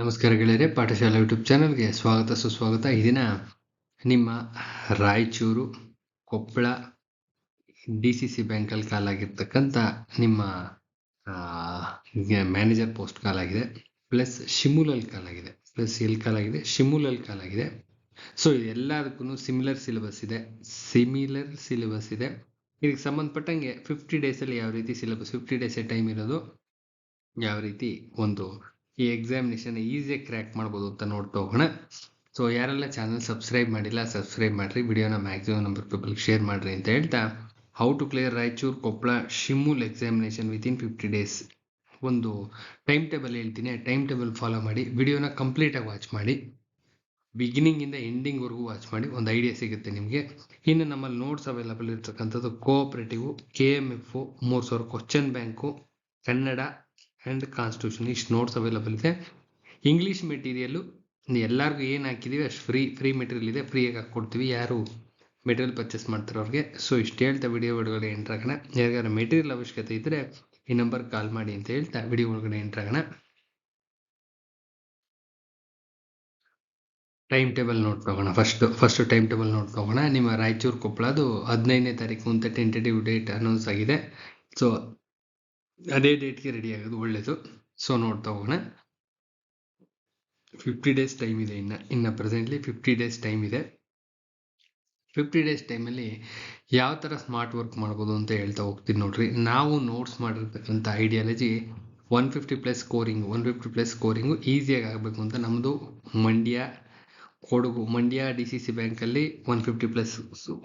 ನಮಸ್ಕಾರ ಗೆಳೆಯರೆ, ಪಾಠಶಾಲಾ ಯೂಟ್ಯೂಬ್ ಚಾನಲ್ಗೆ ಸ್ವಾಗತ, ಸುಸ್ವಾಗತ. ಈ ದಿನ ನಿಮ್ಮ Raichur, Koppal, D C C ಬ್ಯಾಂಕಲ್ಲಿ ಕಾಲಾಗಿರ್ತಕ್ಕಂಥ ನಿಮ್ಮ ಮ್ಯಾನೇಜರ್ ಪೋಸ್ಟ್ ಕಾಲಾಗಿದೆ. ಪ್ಲಸ್ ಶಿಮೂಲಲ್ಲಿ ಕಾಲಾಗಿದೆ. ಪ್ಲಸ್ ಎಲ್ಲಿ ಕಾಲಾಗಿದೆ? ಶಿಮೂಲಲ್ಲಿ ಕಾಲಾಗಿದೆ. ಸೊ ಎಲ್ಲದಕ್ಕೂ ಸಿಮಿಲರ್ ಸಿಲೆಬಸ್ ಇದೆ. ಸಿಮಿಲರ್ ಸಿಲೆಬಸ್ ಇದೆ. ಇದಕ್ಕೆ ಸಂಬಂಧಪಟ್ಟಂಗೆ ಫಿಫ್ಟಿ ಡೇಸಲ್ಲಿ ಯಾವ ರೀತಿ ಸಿಲೆಬಸ್ ಫಿಫ್ಟಿ ಡೇಸ್ ಟೈಮ್ ಇರೋದು, ಯಾವ ರೀತಿ ಒಂದು ಈ ಎಕ್ಸಾಮಿನೇಷನ್ ಈಸಿಯಾಗಿ ಕ್ರ್ಯಾಕ್ ಮಾಡ್ಬೋದು ಅಂತ ನೋಡ್ತಾ ಹೋಗೋಣ. ಸೊ ಯಾರೆಲ್ಲ ಚಾನಲ್ ಸಬ್ಸ್ಕ್ರೈಬ್ ಮಾಡಿಲ್ಲ ಸಬ್ಸ್ಕ್ರೈಬ್ ಮಾಡಿರಿ. ವಿಡಿಯೋನ ಮ್ಯಾಕ್ಸಿಮಮ್ ನಂಬರ್ ಪೀಪಲ್ಗೆ ಶೇರ್ ಮಾಡಿರಿ ಅಂತ ಹೇಳ್ತಾ how to clear Raichur, Koppal, Shimul examination within fifty days ಒಂದು ಟೈಮ್ ಟೇಬಲ್ ಹೇಳ್ತೀನಿ. ಟೈಮ್ ಟೇಬಲ್ ಫಾಲೋ ಮಾಡಿ ವಿಡಿಯೋನ ಕಂಪ್ಲೀಟಾಗಿ ವಾಚ್ ಮಾಡಿ. ಬಿಗಿನಿಂಗಿಂದ ಎಂಡಿಂಗ್ವರೆಗೂ ವಾಚ್ ಮಾಡಿ. ಒಂದು ಐಡಿಯಾ ಸಿಗುತ್ತೆ ನಿಮಗೆ. ಇನ್ನು ನಮ್ಮಲ್ಲಿ ನೋಟ್ಸ್ ಅವೈಲಬಲ್ ಇರ್ತಕ್ಕಂಥದ್ದು ಕೋಆಪ್ರೇಟಿವ್ ಕೆ ಎಂ ಎಫ್ ಮೂರು ಸಾವಿರ question bank Kannada and constitution ಇಷ್ಟು ನೋಟ್ಸ್ ಅವೈಲಬಲ್ ಇದೆ. ಇಂಗ್ಲೀಷ್ ಮೆಟೀರಿಯಲ್ಲು ಎಲ್ಲರಿಗೂ ಏನು ಹಾಕಿದ್ದೀವಿ ಅಷ್ಟು ಫ್ರೀ ಫ್ರೀ ಮೆಟೀರಿಯಲ್ ಇದೆ. ಫ್ರೀಯಾಗಿ ಹಾಕ್ಕೊಡ್ತೀವಿ. ಯಾರು ಮೆಟೀರಿಯಲ್ ಪರ್ಚೇಸ್ ಮಾಡ್ತಾರೆ ಅವ್ರಿಗೆ. ಸೊ ಇಷ್ಟು ಹೇಳ್ತಾ ವಿಡಿಯೋ ಒಳಗಡೆ ಎಂಟ್ರಾಗೋಣ ಯಾರಿಗಾರ ಮೆಟೀರಿಯಲ್ ಅವಶ್ಯಕತೆ ಇದ್ದರೆ ಈ ನಂಬರ್ಗೆ ಕಾಲ್ ಮಾಡಿ ಅಂತ ಹೇಳ್ತಾ ವಿಡಿಯೋ ಒಳಗಡೆ ಎಂಟ್ರಾಗೋಣ ಟೈಮ್ ಟೇಬಲ್ ನೋಡ್ಕೋಗೋಣ ಫಸ್ಟು ಫಸ್ಟ್ ಟೈಮ್ ಟೇಬಲ್ ನೋಡ್ಕೋಗೋಣ ನಿಮ್ಮ ರಾಯಚೂರು ಕೊಪ್ಪಳದು ಹದಿನೈದನೇ ತಾರೀಕು ಅಂತ ಟೆಂಟೇಟಿವ್ ಡೇಟ್ ಅನೌನ್ಸ್ ಆಗಿದೆ. ಸೊ ಅದೇ ಡೇಟ್ಗೆ ರೆಡಿ ಆಗೋದು ಒಳ್ಳೆಯದು ಸೊ ನೋಡ್ತಾ ಹೋಗೋಣ. ಫಿಫ್ಟಿ ಡೇಸ್ ಟೈಮ್ ಇದೆ ಇನ್ನು. ಇನ್ನು ಪ್ರೆಸೆಂಟ್ಲಿ ಫಿಫ್ಟಿ ಡೇಸ್ ಟೈಮ್ ಇದೆ. ಫಿಫ್ಟಿ ಡೇಸ್ ಟೈಮಲ್ಲಿ ಯಾವ ಥರ ಸ್ಮಾರ್ಟ್ ವರ್ಕ್ ಮಾಡ್ಬೋದು ಅಂತ ಹೇಳ್ತಾ ಹೋಗ್ತೀನಿ ನೋಡ್ರಿ. ನಾವು ನೋಟ್ಸ್ ಮಾಡಿರ್ತಕ್ಕಂಥ ideology one fifty plus scoring one fifty plus scoring ಈಸಿಯಾಗಿ ಆಗಬೇಕು ಅಂತ ನಮ್ಮದು Mandya Kodagu, Mandya D C C ಬ್ಯಾಂಕಲ್ಲಿ ಒನ್ ಫಿಫ್ಟಿ ಪ್ಲಸ್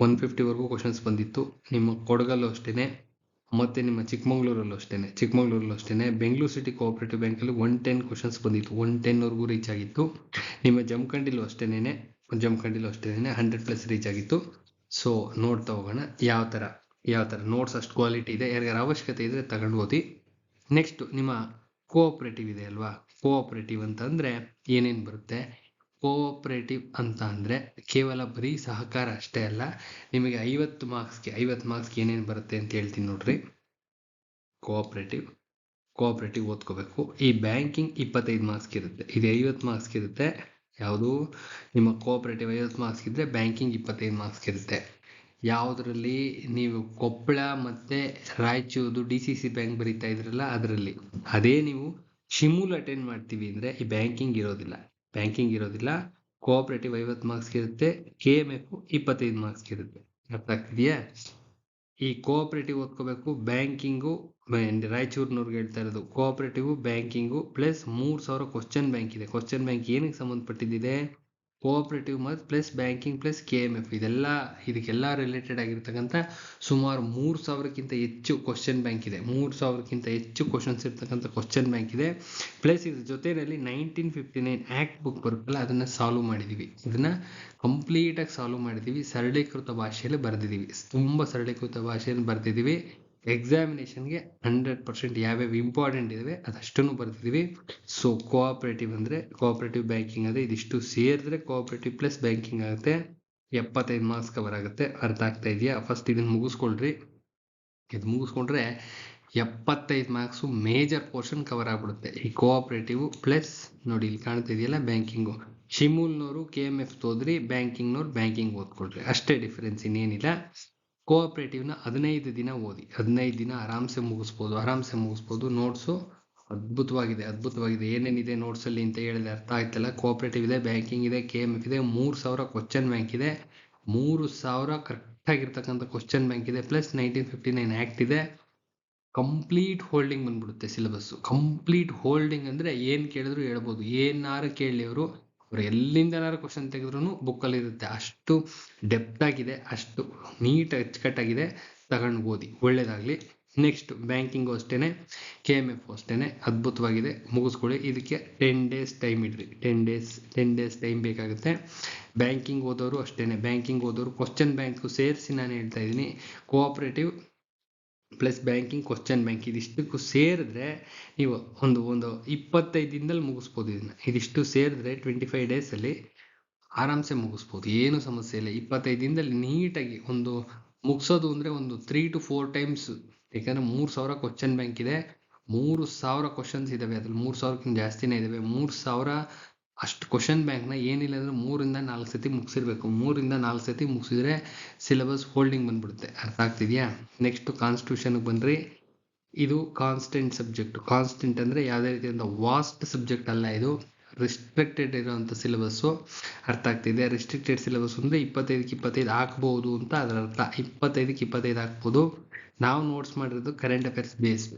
ಒನ್ ಫಿಫ್ಟಿವರೆಗೂ ಕ್ವಶನ್ಸ್ ಬಂದಿತ್ತು. ನಿಮ್ಮ ಕೊಡಗಲ್ಲೂ ಅಷ್ಟೇ ಮತ್ತು ನಿಮ್ಮ ಚಿಕ್ಕಮಂಗ್ಳೂರಲ್ಲೂ ಅಷ್ಟೇ ಚಿಕ್ಕಮಂಗ್ಳೂರಲ್ಲೂ ಅಷ್ಟೇ ಬೆಂಗಳೂರು ಸಿಟಿ ಕೋಆಪರೇಟಿವ್ ಬ್ಯಾಂಕಲ್ಲಿ ಒನ್ ಟೆನ್ ಕ್ವಶನ್ಸ್ ಬಂದಿತ್ತು. ಒನ್ ಟೆನ್ವರೆಗೂ ರೀಚ್ ಆಗಿತ್ತು. ನಿಮ್ಮ ಜಮಖಂಡಿಲೂ ಅಷ್ಟೇನೆ ಜಮಖಂಡಿಲೂ ಅಷ್ಟೇನೆ ಹಂಡ್ರೆಡ್ ಪ್ಲಸ್ ರೀಚ್ ಆಗಿತ್ತು. ಸೊ ನೋಡ್ತಾ ಹೋಗೋಣ. ಯಾವ ಥರ ಯಾವ ಥರ ನೋಟ್ಸ್ ಅಷ್ಟು ಕ್ವಾಲಿಟಿ ಇದೆ. ಯಾರಿಗಾರ ಅವಶ್ಯಕತೆ ಇದ್ದರೆ ತಗೊಂಡು ಓದಿ. ನೆಕ್ಸ್ಟ್ ನಿಮ್ಮ ಕೋಆಪ್ರೇಟಿವ್ ಇದೆ ಅಲ್ವಾ? ಕೋಆಪ್ರೇಟಿವ್ ಅಂತಂದರೆ ಏನೇನು ಬರುತ್ತೆ? ಕೋಆಪ್ರೇಟಿವ್ ಅಂತ ಅಂದರೆ ಕೇವಲ ಬರೀ ಸಹಕಾರ ಅಷ್ಟೇ ಅಲ್ಲ, ನಿಮಗೆ ಐವತ್ತು ಮಾರ್ಕ್ಸ್ಗೆ ಐವತ್ತು ಮಾರ್ಕ್ಸ್ಗೆ ಏನೇನು ಬರುತ್ತೆ ಅಂತ ಹೇಳ್ತೀನಿ ನೋಡ್ರಿ. ಕೋಆಪ್ರೇಟಿವ್ ಕೋಆಪ್ರೇಟಿವ್ ಓದ್ಕೋಬೇಕು. ಈ ಬ್ಯಾಂಕಿಂಗ್ ಇಪ್ಪತ್ತೈದು ಮಾರ್ಕ್ಸ್ ಇರುತ್ತೆ. ಇದು ಐವತ್ತು ಮಾರ್ಕ್ಸ್ ಇರುತ್ತೆ. ಯಾವುದು? ನಿಮ್ಮ ಕೋಆಪ್ರೇಟಿವ್ ಐವತ್ತು ಮಾರ್ಕ್ಸ್ ಇದ್ದರೆ ಬ್ಯಾಂಕಿಂಗ್ ಇಪ್ಪತ್ತೈದು ಮಾರ್ಕ್ಸ್ ಇರುತ್ತೆ. ಯಾವುದರಲ್ಲಿ? ನೀವು ಕೊಪ್ಪಳ ಮತ್ತು Raichur D C C bank ಬರೀತಾ ಇದ್ರಲ್ಲ, ಅದರಲ್ಲಿ. ಅದೇ ನೀವು ಶಿಮೂಲ್ ಅಟೆಂಡ್ ಮಾಡ್ತೀವಿ ಅಂದರೆ ಈ ಬ್ಯಾಂಕಿಂಗ್ ಇರೋದಿಲ್ಲ. ಬ್ಯಾಂಕಿಂಗ್ ಇರೋದಿಲ್ಲ ಕೋಆಪರೇಟಿವ್ ಐವತ್ತು ಮಾರ್ಕ್ಸ್ಗೆ ಇರುತ್ತೆ ಕೆ ಎಂ ಎಫ್ ಇಪ್ಪತ್ತೈದು ಮಾರ್ಕ್ಸ್ಗೆ ಇರುತ್ತೆ. ಅರ್ಥ ಆಗ್ತಿದೆಯಾ? ಈ ಕೋಆಪರೇಟಿವ್ ಓದ್ಕೋಬೇಕು ಬ್ಯಾಂಕಿಂಗು ರಾಯಚೂರಿನವ್ರಿಗೆ ಹೇಳ್ತಾ ಇರೋದು ಕೋಆಪರೇಟಿವ್ ಬ್ಯಾಂಕಿಂಗು ಪ್ಲಸ್ ಮೂರು ಸಾವಿರ ಕ್ವಶನ್ ಬ್ಯಾಂಕ್ ಇದೆ. ಕ್ವಶನ್ ಬ್ಯಾಂಕ್ ಏನಕ್ಕೆ ಸಂಬಂಧಪಟ್ಟಿದ್ದಿದೆ ಕೋಆಪ್ರೇಟಿವ್ ಮತ್ತು plus banking plus K M F ಇದೆಲ್ಲ, ಇದಕ್ಕೆಲ್ಲ ರಿಲೇಟೆಡ್ ಆಗಿರ್ತಕ್ಕಂಥ ಸುಮಾರು ಮೂರು ಸಾವಿರಕ್ಕಿಂತ ಹೆಚ್ಚು ಕ್ವಶನ್ ಬ್ಯಾಂಕ್ ಇದೆ. ಮೂರು ಸಾವಿರಕ್ಕಿಂತ ಹೆಚ್ಚು ಕ್ವಶನ್ಸ್ ಇರ್ತಕ್ಕಂಥ ಕ್ವಶನ್ ಬ್ಯಾಂಕ್ ಇದೆ. ಪ್ಲಸ್ ಇದ್ರ ಜೊತೆಯಲ್ಲಿ nineteen fifty nine act book ಬರುತ್ತಲ್ಲ, ಅದನ್ನು ಸಾಲ್ವ್ ಮಾಡಿದ್ದೀವಿ ಇದನ್ನು ಕಂಪ್ಲೀಟಾಗಿ ಸಾಲ್ವ್ ಮಾಡಿದ್ದೀವಿ ಸರಳೀಕೃತ ಭಾಷೆಯಲ್ಲಿ ಬರೆದಿದ್ದೀವಿ ತುಂಬ ಸರಳೀಕೃತ ಭಾಷೆಯಲ್ಲಿ ಬರೆದಿದ್ದೀವಿ ಎಕ್ಸಾಮಿನೇಷನ್ಗೆ ಹಂಡ್ರೆಡ್ ಪರ್ಸೆಂಟ್ ಯಾವ್ಯಾವ ಇಂಪಾರ್ಟೆಂಟ್ ಇದಾವೆ, ಅದಷ್ಟನ್ನು ಬರ್ತಿದ್ದೀವಿ ಸೊ ಕೋಆಪರೇಟಿವ್ ಅಂದರೆ ಕೋಆಪರೇಟಿವ್ ಬ್ಯಾಂಕಿಂಗ್ ಅಂದರೆ ಇದಿಷ್ಟು ಸೇರಿದ್ರೆ ಕೋಆಪರೇಟಿವ್ ಪ್ಲಸ್ ಬ್ಯಾಂಕಿಂಗ್ ಆಗುತ್ತೆ. ಎಪ್ಪತ್ತೈದು ಮಾರ್ಕ್ಸ್ ಕವರ್ ಆಗುತ್ತೆ. ಅರ್ಥ ಆಗ್ತಾ ಇದೆಯಾ? ಫಸ್ಟ್ ಇದನ್ನು ಮುಗಿಸ್ಕೊಳ್ರಿ. ಇದು ಮುಗಿಸ್ಕೊಂಡ್ರೆ ಎಪ್ಪತ್ತೈದು ಮಾರ್ಕ್ಸು ಮೇಜರ್ ಪೋರ್ಷನ್ ಕವರ್ ಆಗ್ಬಿಡುತ್ತೆ. ಈ ಕೋಆಪರೇಟಿವ್ ಪ್ಲಸ್ ನೋಡಿ ಇಲ್ಲಿ ಕಾಣ್ತಾ ಇದೆಯಲ್ಲ ಬ್ಯಾಂಕಿಂಗು ಶಿಮೂಲ್ನವರು ಕೆ ಎಂ ಎಫ್ ತೋದ್ರಿ ಬ್ಯಾಂಕಿಂಗ್ನವ್ರು ಬ್ಯಾಂಕಿಂಗ್ ಓದ್ಕೊಳ್ರಿ. ಅಷ್ಟೇ ಡಿಫ್ರೆನ್ಸ್ ಇನ್ನೇನಿಲ್ಲ. ಕೋಆಪ್ರೇಟಿವ್ನ ಹದಿನೈದು ದಿನ ಓದಿ, ಹದಿನೈದು ದಿನ ಆರಾಮ್ಸೆ ಮುಗಿಸ್ಬೋದು ಆರಾಮ್ಸೆ ಮುಗಿಸ್ಬೋದು. ನೋಟ್ಸು ಅದ್ಭುತವಾಗಿದೆ ಅದ್ಭುತವಾಗಿದೆ. ಏನೇನಿದೆ ನೋಟ್ಸಲ್ಲಿ ಅಂತ ಹೇಳಿದೆ ಅರ್ಥ ಆಯ್ತಲ್ಲ? ಕೋಆಪ್ರೇಟಿವ್ ಇದೆ ಬ್ಯಾಂಕಿಂಗ್ ಇದೆ ಕೆ ಎಂ ಎಫ್ ಇದೆ, ಮೂರು ಸಾವಿರ ಕ್ವಶನ್ ಬ್ಯಾಂಕ್ ಇದೆ. ಮೂರು ಸಾವಿರ ಕರೆಕ್ಟಾಗಿರ್ತಕ್ಕಂಥ ಕ್ವಶನ್ ಬ್ಯಾಂಕ್ ಇದೆ plus nineteen fifty nine act ಇದೆ. ಕಂಪ್ಲೀಟ್ ಹೋಲ್ಡಿಂಗ್ ಬಂದ್ಬಿಡುತ್ತೆ ಸಿಲೆಬಸ್ಸು ಕಂಪ್ಲೀಟ್ ಹೋಲ್ಡಿಂಗ್ ಅಂದರೆ ಏನು ಕೇಳಿದ್ರು ಹೇಳ್ಬೋದು. ಏನಾರು ಕೇಳಲಿ ಅವರು. ಅವ್ರು ಎಲ್ಲಿಂದನಾರು ಕ್ವಶನ್ ಬುಕ್ ಬುಕ್ಕಲ್ಲಿ ಇರುತ್ತೆ. ಅಷ್ಟು ಡೆಪ್ತ್ ಆಗಿದೆ, ಅಷ್ಟು ನೀಟ್ ಅಚ್ಚುಕಟ್ಟಾಗಿದೆ. ತಗೊಂಡು ಓದಿ. ಒಳ್ಳೇದಾಗಲಿ. ನೆಕ್ಸ್ಟ್ ಬ್ಯಾಂಕಿಂಗು ಅಷ್ಟೇ ಕೆ ಎಂ ಎಫ್ ಅಷ್ಟೇ ಅದ್ಭುತವಾಗಿದೆ. ಮುಗಿಸ್ಕೊಳ್ಳಿ. ಇದಕ್ಕೆ ಟೆನ್ ಡೇಸ್ ಟೈಮ್ ಇಡ್ರಿ. Ten days ten days time ಬೇಕಾಗುತ್ತೆ. ಬ್ಯಾಂಕಿಂಗ್ ಓದೋರು ಅಷ್ಟೇ ಬ್ಯಾಂಕಿಂಗ್ ಓದೋರು ಕ್ವಶನ್ ಬ್ಯಾಂಕು ಸೇರಿಸಿ ನಾನು ಹೇಳ್ತಾ ಇದ್ದೀನಿ. Cooperative plus banking question bank ಇದಿಷ್ಟಕ್ಕೂ ಸೇರಿದ್ರೆ ನೀವು ಒಂದು ಒಂದು ಇಪ್ಪತ್ತೈದು ದಿನದಲ್ಲಿ ಮುಗಿಸ್ಬೋದು ಇದನ್ನ. ಇದಿಷ್ಟು ಸೇರಿದ್ರೆ ಟ್ವೆಂಟಿ ಫೈವ್ ಡೇಸಲ್ಲಿ ಆರಾಮ್ಸೆ ಮುಗಿಸ್ಬೋದು. ಏನು ಸಮಸ್ಯೆ ಇಲ್ಲ. ಇಪ್ಪತ್ತೈದು ದಿನದಲ್ಲಿ ನೀಟಾಗಿ ಒಂದು ಮುಗಿಸೋದು ಅಂದರೆ ಒಂದು ತ್ರೀ ಟು ಫೋರ್ ಟೈಮ್ಸ್ ಯಾಕಂದರೆ ಮೂರು ಸಾವಿರ ಕ್ವಶನ್ ಬ್ಯಾಂಕ್ ಇದೆ. ಮೂರು ಸಾವಿರ ಕ್ವಶನ್ಸ್ ಇದ್ದಾವೆ ಅದ್ರಲ್ಲಿ ಮೂರು ಸಾವಿರಕ್ಕಿಂತ ಜಾಸ್ತಿನೇ ಇದ್ದಾವೆ ಮೂರು ಸಾವಿರ ಅಷ್ಟು ಕ್ವಶನ್ ಬ್ಯಾಂಕ್ನ ಏನಿಲ್ಲ ಅಂದ್ರೆ ಮೂರಿಂದ ನಾಲ್ಕು ಸತಿ ಮುಗಿಸಿರ್ಬೇಕು. ಮೂರಿಂದ ನಾಲ್ಕು ಸತಿ ಮುಗಿಸಿದ್ರೆ ಸಿಲೆಬಸ್ ಹೋಲ್ಡಿಂಗ್ ಬಂದ್ಬಿಡುತ್ತೆ. ಅರ್ಥ ಆಗ್ತಿದೆಯಾ? ನೆಕ್ಸ್ಟ್ ಕಾನ್ಸ್ಟಿಟ್ಯೂಷನ್ಗೆ ಬಂದ್ರಿ. ಇದು ಕಾನ್ಸ್ಟೆಂಟ್ ಸಬ್ಜೆಕ್ಟ್ ಕಾನ್ಸ್ಟೆಂಟ್ ಅಂದರೆ ಯಾವುದೇ ರೀತಿಯಿಂದ ವಾಸ್ಟ್ ಸಬ್ಜೆಕ್ಟ್ ಅಲ್ಲ ಇದು. ರಿಸ್ಟ್ರಿಕ್ಟೆಡ್ ಇರುವಂಥ ಸಿಲೆಬಸ್ಸು ಅರ್ಥ ಆಗ್ತಿದೆ ರಿಸ್ಟ್ರಿಕ್ಟೆಡ್ ಸಿಲೆಬಸ್ ಅಂದರೆ ಇಪ್ಪತ್ತೈದಕ್ಕೆ ಇಪ್ಪತ್ತೈದು ಹಾಕ್ಬೋದು ಅಂತ ಅದರ ಅರ್ಥ. ಇಪ್ಪತ್ತೈದಕ್ಕೆ ಇಪ್ಪತ್ತೈದು ಹಾಕ್ಬೋದು. ನಾವು ನೋಟ್ಸ್ ಮಾಡಿರೋದು current affairs based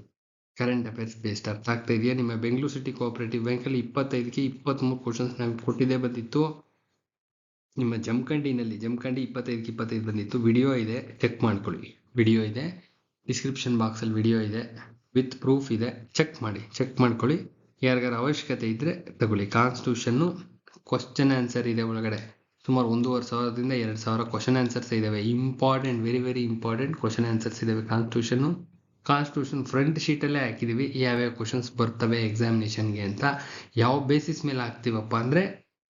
current affairs based ಅರ್ಥ ಆಗ್ತಾ ಇದೆಯಾ? ನಿಮ್ಮ ಬೆಂಗಳೂರು ಸಿಟಿ ಕೋಆಪರೇಟಿವ್ ಬ್ಯಾಂಕಲ್ಲಿ ಇಪ್ಪತ್ತೈದಕ್ಕೆ ಇಪ್ಪತ್ತ್ಮೂರು ಕ್ವಶನ್ಸ್ ನಮಗೆ ಕೊಟ್ಟಿದ್ದೇ ಬಂದಿತ್ತು. ನಿಮ್ಮ ಜಮಖಂಡಿನಲ್ಲಿ, ಜಮಖಂಡಿ ಇಪ್ಪತ್ತೈದಕ್ಕೆ ಇಪ್ಪತ್ತೈದು ಬಂದಿತ್ತು. ವಿಡಿಯೋ ಇದೆ ಚೆಕ್ ಮಾಡ್ಕೊಳ್ಳಿ. ವಿಡಿಯೋ ಇದೆ ಡಿಸ್ಕ್ರಿಪ್ಷನ್ ಬಾಕ್ಸಲ್ಲಿ ವಿಡಿಯೋ ಇದೆ ವಿತ್ ಪ್ರೂಫ್ ಇದೆ. ಚೆಕ್ ಮಾಡಿ ಚೆಕ್ ಮಾಡ್ಕೊಳ್ಳಿ. ಯಾರಿಗಾರ ಅವಶ್ಯಕತೆ ಇದ್ದರೆ ತಗೊಳ್ಳಿ. ಕಾನ್ಸ್ಟಿಟ್ಯೂಷನ್ನು ಕ್ವಶನ್ ಆನ್ಸರ್ ಇದೆ ಒಳಗಡೆ. ಸುಮಾರು ಒಂದೂವರೆ ಸಾವಿರದಿಂದ ಎರಡು ಸಾವಿರ ಕ್ವಶನ್ ಆನ್ಸರ್ಸ್ ಇದ್ದಾವೆ important very very important question answers ಇದ್ದಾವೆ ಕಾನ್ಸ್ಟಿಟ್ಯೂಷನ್ನು ಕಾನ್ಸ್ಟಿಟ್ಯೂಷನ್ ಫ್ರಂಟ್ ಶೀಟಲ್ಲೇ ಹಾಕಿದ್ದೀವಿ ಯಾವ್ಯಾವ ಕ್ವಶನ್ಸ್ ಬರ್ತವೆ ಎಕ್ಸಾಮಿನೇಷನ್ಗೆ ಅಂತ. ಯಾವ ಬೇಸಿಸ್ ಮೇಲೆ ಹಾಕ್ತೀವಪ್ಪ ಅಂದರೆ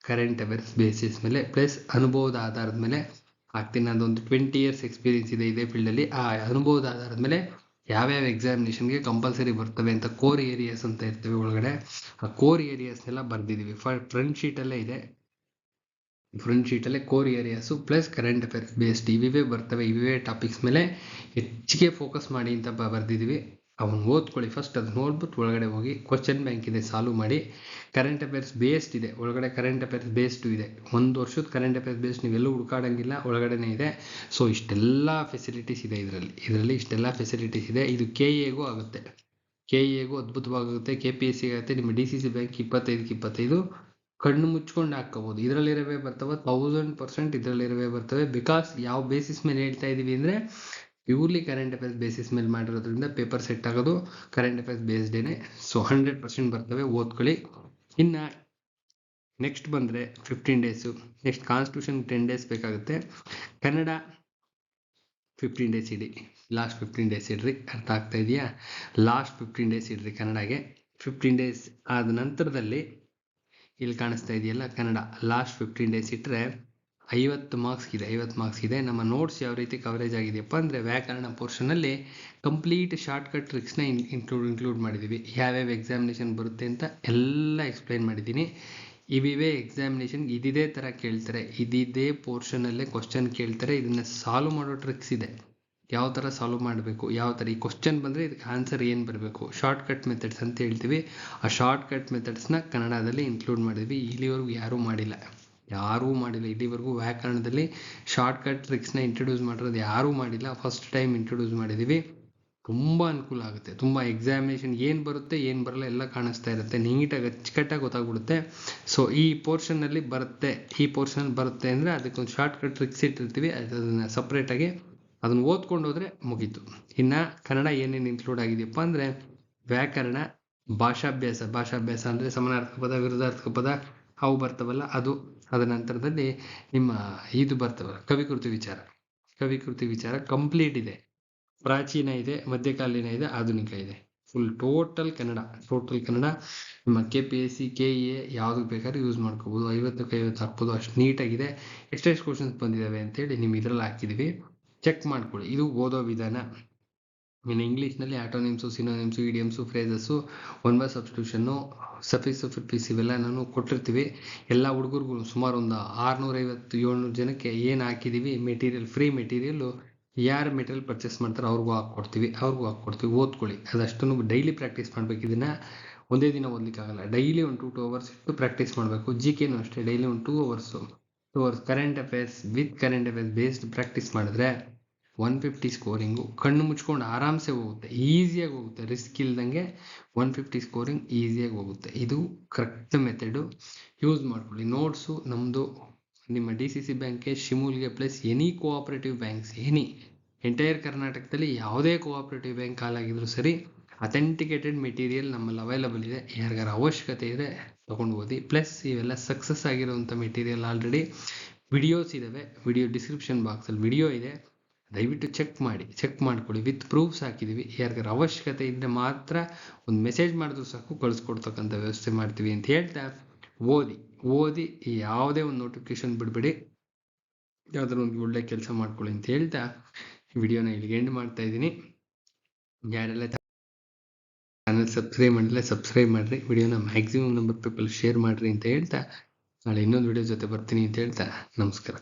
ಕರೆಂಟ್ ಅಫೇರ್ಸ್ ಬೇಸಿಸ್ ಮೇಲೆ ಪ್ಲಸ್ ಅನುಭವದ ಆಧಾರದ ಮೇಲೆ ಹಾಕ್ತೀನಿ. ಅದೊಂದು ಟ್ವೆಂಟಿ ಇಯರ್ಸ್ ಎಕ್ಸ್ಪೀರಿಯನ್ಸ್ ಇದೆ ಇದೇ ಫೀಲ್ಡಲ್ಲಿ ಆ ಅನುಭವದ ಆಧಾರದ ಮೇಲೆ ಯಾವ್ಯಾವ ಎಕ್ಸಾಮಿನೇಷನ್ಗೆ ಕಂಪಲ್ಸರಿ ಬರ್ತವೆ ಅಂತ ಕೋರ್ ಏರಿಯಾಸ್ ಅಂತ ಇರ್ತವೆ ಒಳಗಡೆ. ಆ ಕೋರ್ ಏರಿಯಾಸ್ನೆಲ್ಲ ಬರೆದಿದ್ದೀವಿ ಫ್ರಂಟ್ ಶೀಟಲ್ಲೇ ಇದೆ. Front ಶೀಟಲ್ಲೇ core areas plus current affairs based ಇವಿವೇ ಬರ್ತವೆ. ಇವಿವೇ ಟಾಪಿಕ್ಸ್ ಮೇಲೆ ಹೆಚ್ಚಿಗೆ ಫೋಕಸ್ ಮಾಡಿ ಅಂತ ಬರೆದಿದ್ದೀವಿ ಅವನು ಓದ್ಕೊಳ್ಳಿ ಫಸ್ಟ್ ಅದನ್ನ ನೋಡ್ಬಿಟ್ಟು ಒಳಗಡೆ ಹೋಗಿ ಕ್ವಶನ್ ಬ್ಯಾಂಕ್ ಇದೆ ಸಾಲ್ವ್ ಮಾಡಿ. ಕರೆಂಟ್ ಅಫೇರ್ಸ್ ಬೇಸ್ಡ್ ಇದೆ. ಒಳಗಡೆ ಕರೆಂಟ್ ಅಫೇರ್ಸ್ ಬೇಸ್ಡ್ ಇದೆ. ಒಂದು ವರ್ಷದ ಕರೆಂಟ್ ಅಫೇರ್ಸ್ ಬೇಸ್ಡ್ ನೀವೆಲ್ಲೂ ಹುಡ್ಕಾಡಂಗಿಲ್ಲ, ಒಳಗಡೆನೇ ಇದೆ. ಸೊ ಇಷ್ಟೆಲ್ಲ ಫೆಸಿಲಿಟೀಸ್ ಇದೆ ಇದರಲ್ಲಿ. ಇದರಲ್ಲಿ ಇಷ್ಟೆಲ್ಲ ಫೆಸಿಲಿಟೀಸ್ ಇದೆ. ಇದು ಕೆ ಎಗೂ ಆಗುತ್ತೆ. ಕೆ ಎಗೂ ಅದ್ಭುತವಾಗುತ್ತೆ. ಕೆ ಪಿ ಎಸ್ ಸಿ ಆಗುತ್ತೆ. ನಿಮ್ಮ ಡಿ ಸಿ ಸಿ ಬ್ಯಾಂಕ್ ಇಪ್ಪತ್ತೈದಕ್ಕೆ ಇಪ್ಪತ್ತೈದು. ಕಣ್ಣು ಮುಚ್ಕೊಂಡು ಇದರಲ್ಲಿ ಇದರಲ್ಲಿರವೇ ಬರ್ತವೆ ತೌಸಂಡ್ ಪರ್ಸೆಂಟ್ ಇದರಲ್ಲಿರವೇ ಬರ್ತವೆ. ಬಿಕಾಸ್ ಯಾವ ಬೇಸಿಸ್ ಮೇಲೆ ಹೇಳ್ತಾ ಇದ್ದೀವಿ ಅಂದರೆ ಪ್ಯೂರ್ಲಿ ಕರೆಂಟ್ ಅಫೇರ್ಸ್ ಬೇಸಿಸ್ ಮೇಲೆ ಮಾಡಿರೋದ್ರಿಂದ ಪೇಪರ್ ಸೆಟ್ ಆಗೋದು ಕರೆಂಟ್ ಅಫೇರ್ಸ್ ಬೇಸ್ಡೇನೆ ಸೊ ಹಂಡ್ರೆಡ್ ಪರ್ಸೆಂಟ್ ಬರ್ತವೆ, ಓದ್ಕೊಳ್ಳಿ. ಇನ್ನು ನೆಕ್ಸ್ಟ್ ಬಂದರೆ fifteen days next constitution ten days ಬೇಕಾಗುತ್ತೆ. ಕನ್ನಡ ಫಿಫ್ಟೀನ್ ಡೇಸ್ ಇಡಿ. ಲಾಸ್ಟ್ ಫಿಫ್ಟೀನ್ ಡೇಸ್ ಇಡ್ರಿ. ಅರ್ಥ ಆಗ್ತಾ ಇದೆಯಾ? ಲಾಸ್ಟ್ ಫಿಫ್ಟೀನ್ ಡೇಸ್ ಇಡ್ರಿ ಕನ್ನಡಗೆ. ಫಿಫ್ಟೀನ್ ಡೇಸ್ ಆದ ನಂತರದಲ್ಲಿ ಇಲ್ಲಿ ಕಾಣಿಸ್ತಾ ಇದೆಯಲ್ಲ, ಕನ್ನಡ. ಲಾಸ್ಟ್ ಫಿಫ್ಟೀನ್ ಡೇಸ್ ಇಟ್ಟರೆ ಐವತ್ತು ಮಾರ್ಕ್ಸ್ ಇದೆ, ಐವತ್ತು ಮಾರ್ಕ್ಸ್ ಇದೆ. ನಮ್ಮ ನೋಟ್ಸ್ ಯಾವ ರೀತಿ ಕವರೇಜ್ ಆಗಿದೆಯಪ್ಪ ಅಂದರೆ ವ್ಯಾಕರಣ ಪೋರ್ಷನಲ್ಲಿ ಕಂಪ್ಲೀಟ್ ಶಾರ್ಟ್ಕಟ್ ಟ್ರಿಕ್ಸ್ನ ಇನ್ಕ್ಲೂಡ್ ಇನ್ಕ್ಲೂಡ್ ಮಾಡಿದ್ದೀವಿ ಯಾವ್ಯಾವ ಎಕ್ಸಾಮಿನೇಷನ್ ಬರುತ್ತೆ ಅಂತ ಎಲ್ಲ ಎಕ್ಸ್ಪ್ಲೈನ್ ಮಾಡಿದ್ದೀನಿ ಇವಿವೇ ಎಕ್ಸಾಮಿನೇಷನ್ ಇದಿದೇ ಥರ ಕೇಳ್ತಾರೆ. ಇದಿದೇ ಪೋರ್ಷನಲ್ಲೇ ಕ್ವಶನ್ ಕೇಳ್ತಾರೆ. ಇದನ್ನು ಸಾಲ್ವ್ ಮಾಡೋ ಟ್ರಿಕ್ಸ್ ಇದೆ. ಯಾವ ಥರ ಸಾಲ್ವ್ ಮಾಡಬೇಕು, ಯಾವ ಥರ ಈ ಕ್ವಶನ್ ಬಂದರೆ ಇದಕ್ಕೆ ಆನ್ಸರ್ ಏನು ಬರಬೇಕು? ಶಾರ್ಟ್ ಕಟ್ ಮೆಥಡ್ಸ್ ಅಂತ ಹೇಳ್ತೀವಿ. ಆ ಶಾರ್ಟ್ ಕಟ್ ಮೆಥಡ್ಸ್ನ ಕನ್ನಡದಲ್ಲಿ ಇನ್ಕ್ಲೂಡ್ ಮಾಡಿದ್ವಿ. ಇಲ್ಲಿವರೆಗೂ ಯಾರೂ ಮಾಡಿಲ್ಲ. ಯಾರೂ ಮಾಡಿಲ್ಲ. ಇಲ್ಲಿವರೆಗೂ ವ್ಯಾಕರಣದಲ್ಲಿ ಶಾರ್ಟ್ ಕಟ್ ಟ್ರಿಕ್ಸ್ನ ಇಂಟ್ರೊಡ್ಯೂಸ್ ಮಾಡಿರೋದು ಯಾರೂ ಮಾಡಿಲ್ಲ. ಫಸ್ಟ್ ಟೈಮ್ ಇಂಟ್ರೊಡ್ಯೂಸ್ ಮಾಡಿದ್ದೀವಿ ತುಂಬ ಅನುಕೂಲ ಆಗುತ್ತೆ. ತುಂಬ ಎಕ್ಸಾಮಿನೇಷನ್ ಏನು ಬರುತ್ತೆ, ಏನು ಬರಲ್ಲ, ಎಲ್ಲ ಕಾಣಿಸ್ತಾ ಇರುತ್ತೆ. ನೀಟಾಗಿ, ಅಚ್ಚುಕಟ್ಟಾಗಿ ಗೊತ್ತಾಗ್ಬಿಡುತ್ತೆ. ಸೊ ಈ ಪೋರ್ಷನ್ನಲ್ಲಿ ಬರುತ್ತೆ. ಈ ಪೋರ್ಷನ್ ಬರುತ್ತೆ ಅಂದರೆ ಅದಕ್ಕೊಂದು ಶಾರ್ಟ್ ಕಟ್ ಟ್ರಿಕ್ಸ್ ಇಟ್ಟಿರ್ತೀವಿ. ಅದನ್ನು ಸಪ್ರೇಟಾಗಿ ಅದನ್ನು ಓದ್ಕೊಂಡು ಹೋದರೆ ಮುಗೀತು. ಇನ್ನು ಕನ್ನಡ ಏನೇನು ಇನ್ಕ್ಲೂಡ್ ಆಗಿದೆಯಪ್ಪ ಅಂದರೆ ವ್ಯಾಕರಣ, ಭಾಷಾಭ್ಯಾಸ. ಭಾಷಾಭ್ಯಾಸ ಅಂದರೆ ಸಮಾನಾರ್ಥಕ ಪದ, ವಿರುದ್ಧಾರ್ಥಕ ಪದ, ಅವು ಬರ್ತವಲ್ಲ, ಅದು ಅದರ ನಂತರದಲ್ಲಿ ನಿಮ್ಮ ಇದು ಬರ್ತವಲ್ಲ, ಕವಿಕೃತಿ ವಿಚಾರ. ಕವಿಕೃತಿ ವಿಚಾರ ಕಂಪ್ಲೀಟ್ ಇದೆ. ಪ್ರಾಚೀನ ಇದೆ, ಮಧ್ಯಕಾಲೀನ ಇದೆ, ಆಧುನಿಕ ಇದೆ. Full total Kannada total Kannada ನಿಮ್ಮ K P S C K A ಯಾವುದಕ್ಕೆ ಬೇಕಾದ್ರೂ ಯೂಸ್ ಮಾಡ್ಕೋಬೋದು. ಐವತ್ತಕ್ಕೆ ಐವತ್ತು ಹಾಕ್ಬೋದು. ಅಷ್ಟು ನೀಟಾಗಿದೆ ಎಷ್ಟೆಷ್ಟು ಕ್ವಶನ್ಸ್ ಬಂದಿದ್ದಾವೆ ಅಂತೇಳಿ ನಿಮ್ಮ ಇದರಲ್ಲಿ ಹಾಕಿದ್ದೀವಿ ಚೆಕ್ ಮಾಡ್ಕೊಳ್ಳಿ. ಇದು ಓದೋ ವಿಧಾನ. ಇನ್ನು ಇಂಗ್ಲೀಷ್ನಲ್ಲಿ antonyms synonyms idioms phrases one by substitution suffix fifties ಇವೆಲ್ಲ ನಾನು ಕೊಟ್ಟಿರ್ತೀವಿ. ಎಲ್ಲ ಹುಡುಗರಿಗೂ ಸುಮಾರು ಒಂದು ಆರುನೂರೈವತ್ತು, ಏಳ್ನೂರು ಜನಕ್ಕೆ ಏನು ಹಾಕಿದ್ದೀವಿ ಮೆಟೀರಿಯಲ್ ಫ್ರೀ ಮೆಟೀರಿಯಲ್ಲು ಯಾರು ಮೆಟೀರಿಯಲ್ ಪರ್ಚೇಸ್ ಮಾಡ್ತಾರೋ ಅವ್ರಿಗೂ ಹಾಕ್ಕೊಡ್ತೀವಿ. ಅವ್ರಿಗೂ ಹಾಕ್ಕೊಡ್ತೀವಿ. ಓದ್ಕೊಳ್ಳಿ. ಅದಷ್ಟನ್ನು ಡೈಲಿ ಪ್ರಾಕ್ಟೀಸ್ ಮಾಡಬೇಕು. ಇದನ್ನು ಒಂದೇ ದಿನ ಓದಲಿಕ್ಕಾಗಲ್ಲ. ಡೈಲಿ ಒಂದು ಟೂ ಟೂ ಅವರ್ಸ್ ಇಟ್ಟು ಪ್ರಾಕ್ಟೀಸ್ ಮಾಡಬೇಕು. ಜಿ ಕೆನೂ ಅಷ್ಟೇ. ಡೈಲಿ ಒಂದು two hours two hours current affairs with current affairs based practice ಮಾಡಿದ್ರೆ ಒನ್ ಫಿಫ್ಟಿ ಸ್ಕೋರಿಂಗು ಕಣ್ಣು ಮುಚ್ಕೊಂಡು ಆರಾಮ್ಸೆ ಹೋಗುತ್ತೆ ಈಸಿಯಾಗಿ ಹೋಗುತ್ತೆ ರಿಸ್ಕ್ ಇಲ್ದಂಗೆ ಒನ್ ಫಿಫ್ಟಿ ಸ್ಕೋರಿಂಗ್ ಈಸಿಯಾಗಿ ಹೋಗುತ್ತೆ. ಇದು ಕರೆಕ್ಟ್ ಮೆಥಡು ಯೂಸ್ ಮಾಡ್ಕೊಳ್ಳಿ. ನೋಟ್ಸು ನಮ್ಮದು ನಿಮ್ಮ ಡಿ ಸಿ ಸಿ ಬ್ಯಾಂಕ್ಗೆ ಶಿಮೂಲ್ಗೆ plus any cooperative banks any entire ಕರ್ನಾಟಕದಲ್ಲಿ ಯಾವುದೇ ಕೋಆಪ್ರೇಟಿವ್ ಬ್ಯಾಂಕ್ ಕಾಲಾಗಿದ್ರು ಸರಿ ಅಥೆಂಟಿಕೇಟೆಡ್ ಮೆಟೀರಿಯಲ್ ನಮ್ಮಲ್ಲಿ ಅವೈಲಬಲ್ ಇದೆ. ಯಾರಿಗಾರ ಅವಶ್ಯಕತೆ ಇದೆ ತೊಗೊಂಡು ಓದಿ ಪ್ಲಸ್ ಇವೆಲ್ಲ ಸಕ್ಸಸ್ ಆಗಿರೋವಂಥ ಮೆಟೀರಿಯಲ್ ಆಲ್ರೆಡಿ ವಿಡಿಯೋಸ್ ಇದ್ದಾವೆ ವಿಡಿಯೋ ಡಿಸ್ಕ್ರಿಪ್ಷನ್ ಬಾಕ್ಸಲ್ಲಿ ವಿಡಿಯೋ ಇದೆ. ದಯವಿಟ್ಟು ಚೆಕ್ ಮಾಡಿ. ಚೆಕ್ ಮಾಡ್ಕೊಳ್ಳಿ. ವಿತ್ ಪ್ರೂಫ್ಸ್ ಹಾಕಿದ್ದೀವಿ ಯಾರಿಗಾರ ಅವಶ್ಯಕತೆ ಇದ್ದರೆ ಮಾತ್ರ ಒಂದು ಮೆಸೇಜ್ ಮಾಡಿದ್ರು ಸಾಕು, ಕಳಿಸ್ಕೊಡ್ತಕ್ಕಂಥ ವ್ಯವಸ್ಥೆ ಮಾಡ್ತೀವಿ ಅಂತ ಹೇಳ್ತಾ ಓದಿ. ಓದಿ ಯಾವುದೇ ಒಂದು ನೋಟಿಫಿಕೇಶನ್ ಬಿಡಬೇಡಿ. ಯಾವ್ದಾದ್ರು ಒಂದು ಒಳ್ಳೆ ಕೆಲಸ ಮಾಡ್ಕೊಳ್ಳಿ ಅಂತ ಹೇಳ್ತಾ ವಿಡಿಯೋನ ಇಲ್ಲಿಗೆ ಎಂಡ್ ಮಾಡ್ತಾ ಇದ್ದೀನಿ. ಯಾರೆಲ್ಲ ಚಾನಲ್ ಸಬ್ಸ್ಕ್ರೈಬ್ ಮಾಡಿಲ್ಲ ಸಬ್ಸ್ಕ್ರೈಬ್ ಮಾಡಿರಿ. ವಿಡಿಯೋನ ಮ್ಯಾಕ್ಸಿಮಮ್ ನಂಬರ್ ಪೀಪಲ್ ಶೇರ್ ಮಾಡಿರಿ ಅಂತ ಹೇಳ್ತಾ. ನಾಳೆ ಇನ್ನೊಂದು ವಿಡಿಯೋ ಜೊತೆ ಬರ್ತೀನಿ ಅಂತ ಹೇಳ್ತಾ. ನಮಸ್ಕಾರ.